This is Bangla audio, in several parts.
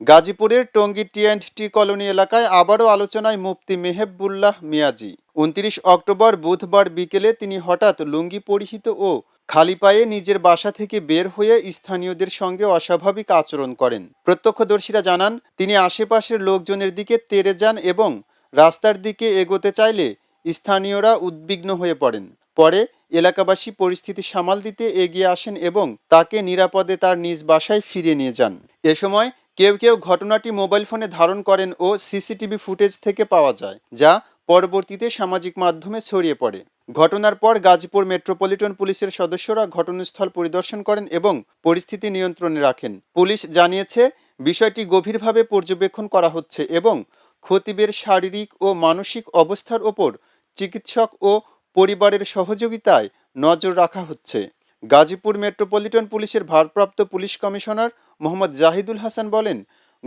গাজীপুরের Tongi T and T colony এলাকায় আবারও আলোচনায় মুফতি মেহেবুল্লাহ মিয়াজি। উনত্রিশ অক্টোবর বুধবার বিকেলে তিনি হঠাৎ লুঙ্গি পরিহিত ও খালি পায়ে নিজের বাসা থেকে বের হয়ে স্থানীয়দের সঙ্গে অস্বাভাবিক আচরণ করেন। প্রত্যক্ষদর্শীরা জানান, তিনি আশেপাশের লোকজনের দিকে তেড়ে যান এবং রাস্তার দিকে এগোতে চাইলে স্থানীয়রা উদ্বিগ্ন হয়ে পড়েন। পরে এলাকাবাসী পরিস্থিতি সামাল দিতে এগিয়ে আসেন এবং তাকে নিরাপদে তার নিজ বাসায় ফিরিয়ে নিয়ে যান। এ সময় কেউ কেউ ঘটনাটি মোবাইল ফোনে ধারণ করেন ও সিসিটিভি ফুটেজ থেকে পাওয়া যায়, যা পরবর্তীতে সামাজিক মাধ্যমে ছড়িয়ে পড়ে। ঘটনার পর গাজীপুর মেট্রোপলিটন পুলিশের সদস্যরা ঘটনাস্থল পরিদর্শন করেন এবং পরিস্থিতি নিয়ন্ত্রণে রাখেন। পুলিশ জানিয়েছে, বিষয়টি গভীরভাবে পর্যবেক্ষণ করা হচ্ছে এবং খতিবের শারীরিক ও মানসিক অবস্থার ওপর চিকিৎসক ও পরিবারের সহযোগিতায় নজর রাখা হচ্ছে। গাজীপুর মেট্রোপলিটন পুলিশের ভারপ্রাপ্ত পুলিশ কমিশনার মোহাম্মদ জাহিদুল হাসান বলেন,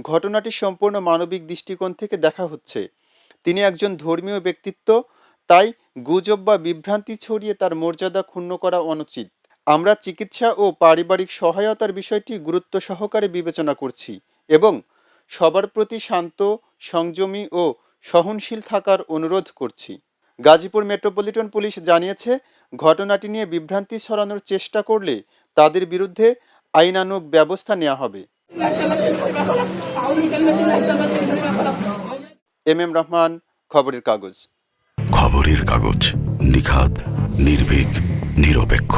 ঘটনাটি সম্পূর্ণ মানবিক দৃষ্টিকোণ থেকে দেখা হচ্ছে। তিনি একজন ধর্মীয় ব্যক্তিত্ব, তাই গুজব বা বিভ্রান্তি ছড়িয়ে তার মর্যাদা ক্ষুণ্ণ করা অনুচিত। আমরা চিকিৎসা ও পারিবারিক সহায়তার বিষয়টি গুরুত্ব সহকারে বিবেচনা করছি এবং সবার প্রতি শান্ত, সংযমী ও সহনশীল থাকার অনুরোধ করছি। গাজীপুর মেট্রোপলিটন পুলিশ জানিয়েছে, ঘটনাটি নিয়ে বিভ্রান্তি ছড়ানোর চেষ্টা করলে তাদের বিরুদ্ধে আইনানুগ ব্যবস্থা নেওয়া হবে। এম এম রহমান খবরের কাগজ। খবরের কাগজ নিখাত নির্ভীক নিরপেক্ষ।